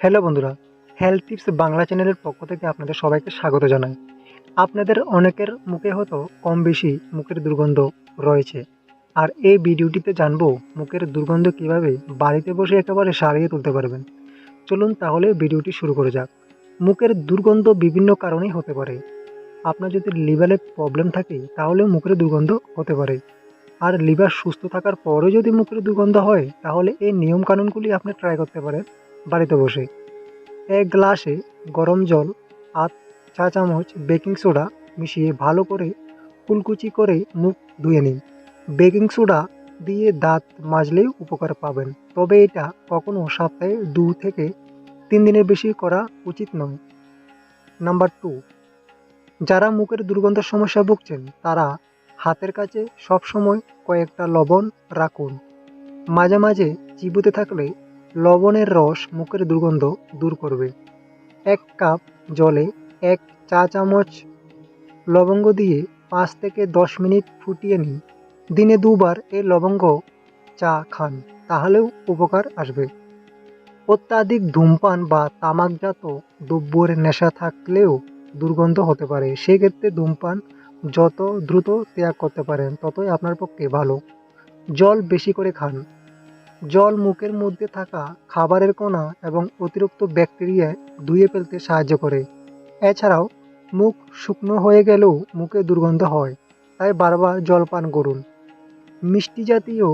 Hello বন্ধুরা health tips Bangla চ্যানেলের পক্ষ থেকে আপনাদের সবাইকে স্বাগত জানাই। আপনাদের অনেকের মুখে হয়তো কম বেশি মুখের দুর্গন্ধ রয়েছে। আর এই ভিডিওটিতে জানব মুখের দুর্গন্ধ কীভাবে বাড়িতে বসে একেবারে সারিয়ে তুলতে পারবেন। চলুন তাহলে ভিডিওটি শুরু করে যাক। মুখের দুর্গন্ধ বিভিন্ন কারণেই হতে পারে। আপনার যদি লিভারের প্রবলেম থাকে তাহলে মুখের দুর্গন্ধ হতে পারে। আর লিভার সুস্থ থাকার পরেও যদি মুখের দুর্গন্ধ হয়, তাহলে এই নিয়মকানুনগুলি আপনি ট্রাই করতে পারেন। বাড়িতে বসে। এক গ্লাসে গরম জল আধ চা চামচ বেকিং সোডা মিশিয়ে ভালো করে কুলকুচি করে মুখ ধুয়ে নিন। বেকিং সোডা দিয়ে দাঁত মাজলেই উপকার পাবেন, তবে এটা কখনও সপ্তাহে দু থেকে তিন দিনের বেশি করা উচিত নয়। নাম্বার টু, যারা মুখের দুর্গন্ধ সমস্যা ভুগছেন, তারা হাতের কাছে সবসময় কয়েকটা লবণ রাখুন। মাঝে মাঝে চিবুতে থাকলে লবণের রস মুখের দুর্গন্ধ দূর করবে। এক কাপ জলে এক চা চামচ লবঙ্গ দিয়ে পাঁচ থেকে দশ মিনিট ফুটিয়ে নিন। দিনে দুবার এই লবঙ্গ চা খান, তাহলেও উপকার আসবে। অত্যাধিক ধূমপান বা তামাকজাত দ্রব্যের নেশা থাকলেও দুর্গন্ধ হতে পারে। সেক্ষেত্রে ধূমপান যত দ্রুত ত্যাগ করতে পারেন, ততই আপনার পক্ষে ভালো। জল বেশি করে খান। জল মুখের মধ্যে থাকা খাবারের কণা এবং অতিরিক্ত ব্যাকটেরিয়া ধুয়ে ফেলতে সাহায্য করে। এছাড়াও, মুখ শুকনো হয়ে গেলেও মুখে দুর্গন্ধ হয়, তাই বারবার জল পান করুন। মিষ্টি জাতীয়,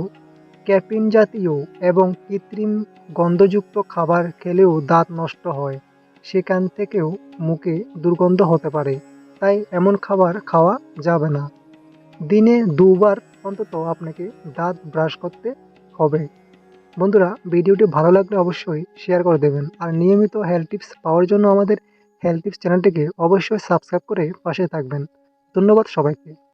ক্যাফিন জাতীয় এবং কৃত্রিম গন্ধযুক্ত খাবার খেলেও দাঁত নষ্ট হয়, সেখান থেকেও মুখে দুর্গন্ধ হতে পারে, তাই এমন খাবার খাওয়া যাবে না। দিনে দুবার অন্তত আপনাকে দাঁত ব্রাশ করতে হবে। বন্ধুরা, ভিডিওটি ভালো লাগলে অবশ্যই শেয়ার করে দেবেন। আর নিয়মিত হেলথ টিপস পাওয়ার জন্য আমাদের হেলথ টিপস চ্যানেলটিকে অবশ্যই সাবস্ক্রাইব করে পাশে থাকবেন। ধন্যবাদ সবাইকে।